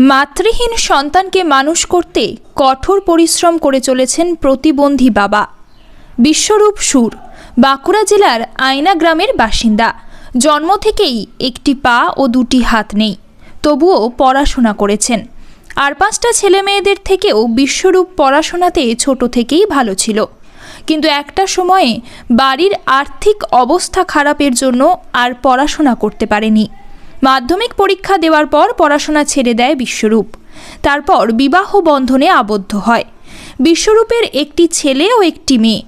মাতৃহীন সন্তানকে মানুষ করতে কঠোর পরিশ্রম করে চলেছেন প্রতিবন্ধী বাবা। বিশ্বরূপ সুর, বাঁকুড়া জেলার আয়না গ্রামের বাসিন্দা। জন্ম থেকেই একটি পা ও দুটি হাত নেই, তবুও পড়াশোনা করেছেন। আর পাঁচটা ছেলে মেয়েদের থেকেও বিশ্বরূপ পড়াশোনাতে ছোট থেকেই ভালো ছিল। কিন্তু একটা সময়ে বাড়ির আর্থিক অবস্থা খারাপের জন্য আর পড়াশোনা করতে পারেনি। মাধ্যমিক পরীক্ষা দেওয়ার পর পড়াশোনা ছেড়ে দেয় বিশ্বরূপ। তারপর বিবাহ বন্ধনে আবদ্ধ হয়। বিশ্বরূপের একটি ছেলে ও একটি মেয়ে।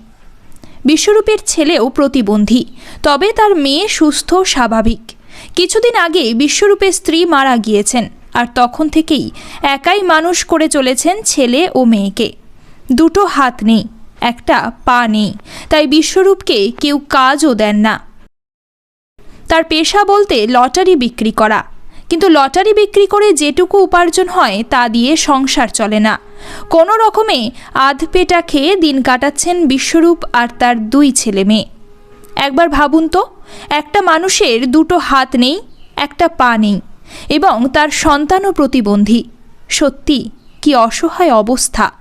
বিশ্বরূপের ছেলেও প্রতিবন্ধী, তবে তার মেয়ে সুস্থ, স্বাভাবিক। কিছুদিন আগে বিশ্বরূপের স্ত্রী মারা গিয়েছেন আর তখন থেকেই একাই মানুষ করে চলেছেন ছেলে ও মেয়েকে। দুটো হাত নেই, একটা পা নেই, তাই বিশ্বরূপকে কেউ কাজও দেন না। তার পেশা বলতে লটারি বিক্রি করা। কিন্তু লটারি বিক্রি করে যেটুকু উপার্জন হয়, তা দিয়ে সংসার চলে না। কোনো রকমে আধ পেটা খেয়ে দিন কাটাচ্ছেন বিশ্বরূপ আর তার দুই ছেলে মেয়ে। একবার ভাবুন তো, একটা মানুষের দুটো হাত নেই, একটা পা নেই, এবং তার সন্তানও প্রতিবন্ধী। সত্যি, কি অসহায় অবস্থা।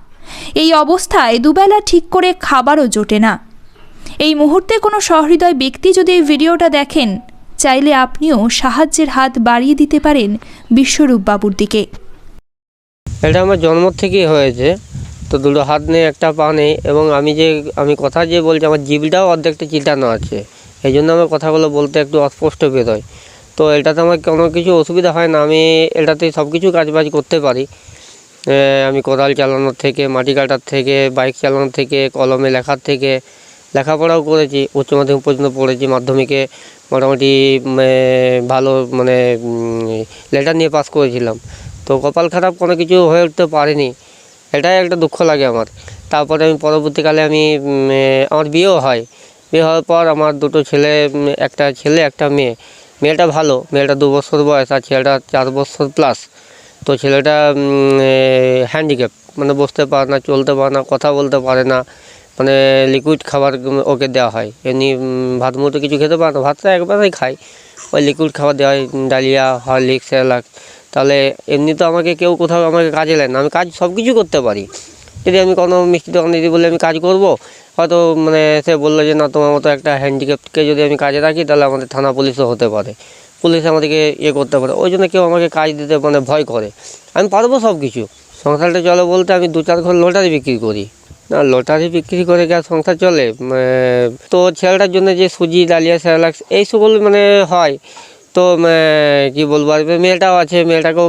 এই অবস্থায় দুবেলা ঠিক করে খাবারও জোটে না। এই মুহূর্তে কোনো সহৃদয় ব্যক্তি যদি এই ভিডিওটা দেখেন চাইলে আপনিও সাহায্যের হাত বাড়িয়ে দিতে পারেন বিশ্বরূপ বাবুর দিকে। এটা আমার জন্ম থেকেই হয়েছে। তো দুটো হাত নেই একটা পা নেই এবং আমি যে, আমি কথা যে বলছি, আমার জিভটাও অর্ধেকটা চিটানো আছে। এই জন্য আমার কথাগুলো বলতে একটু অস্পষ্ট বেরোয় তো এটাতে আমার কোনো কিছু অসুবিধা হয় না। আমি এটাতে সব কিছু কাজবাজ করতে পারি। আমি কোদাল চালানোর থেকে, মাটি কাটার থেকে, বাইক চালানোর থেকে, কলমে লেখার থেকে, লেখাপড়াও করেছি, উচ্চ মাধ্যমিক পর্যন্ত পড়েছি মাধ্যমিকে। মোটামুটি ভালো মানে লেটার নিয়ে পাস করেছিলাম। তো কপাল খারাপ কোনো কিছু হয়ে উঠতে পারেনি। এটাই একটা দুঃখ লাগে আমার। তারপরে আমি পরবর্তীকালে আমি আমার বিয়েও হয়। বিয়ে হওয়ার পর আমার দুটো ছেলে একটা ছেলে, একটা মেয়ে। মেয়েটা ভালো, মেয়েটা দু বছর বয়স আর ছেলেটা চার বছর প্লাস তো ছেলেটা হ্যান্ডিক্যাপ মানে বসতে পারে না, চলতে পারে না, কথা বলতে পারে না। মানে লিকুইড খাবার ওকে দেওয়া হয়। এমনি ভাত মুহূর্তে কিছু খেতে পারে না ভাতটা একবারেই খায়। ওই লিকুইড খাবার দেওয়া হয়, ডালিয়া, হরলিক্স সেরেলাক তাহলে এমনি তো আমাকে কেউ কোথাও আমাকে কাজে নেয় না। আমি কাজ সব কিছু করতে পারি। যদি আমি কোনো মিষ্টি দোকানে যদি বলে আমি কাজ করব, হয়তো মানে সে বলল যে, না, তোমার মতো একটা হ্যান্ডিক্যাপ্টকে যদি আমি কাজে রাখি, তাহলে আমাদের থানা পুলিশও হতে পারে। পুলিশ আমাদেরকে ইয়ে করতে পারে। ওই জন্য কেউ আমাকে কাজ দিতে মানে ভয় করে। আমি পারব সব কিছু সংসারটা চলে বলতে আমি দু চার ঘর লটারি বিক্রি করি। না, লটারি বিক্রি করে কি আর সংসার চলে? তো ছেলেটার জন্য যে সুজি, ডালিয়া স্যালাক্স এই সকল মানে হয়। তো কি বলব, আর মেয়েটাও আছে, মেয়েটাকেও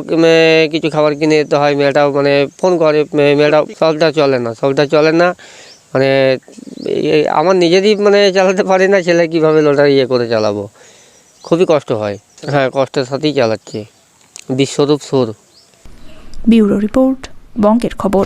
কিছু খাবার কিনে দিতে হয়। মেয়েটাও মানে ফোন করে মেয়েটাও সবটা চলে না, সবটা চলে না। মানে আমার নিজেরই মানে চালাতে পারি না, ছেলে কীভাবে লটারি ইয়ে করে চালাবো? খুবই কষ্ট হয়। হ্যাঁ কষ্টের সাথেই চালাচ্ছে। বিশ্বরূপ সুর। ব্যুরো রিপোর্ট, বঙ্কের খবর।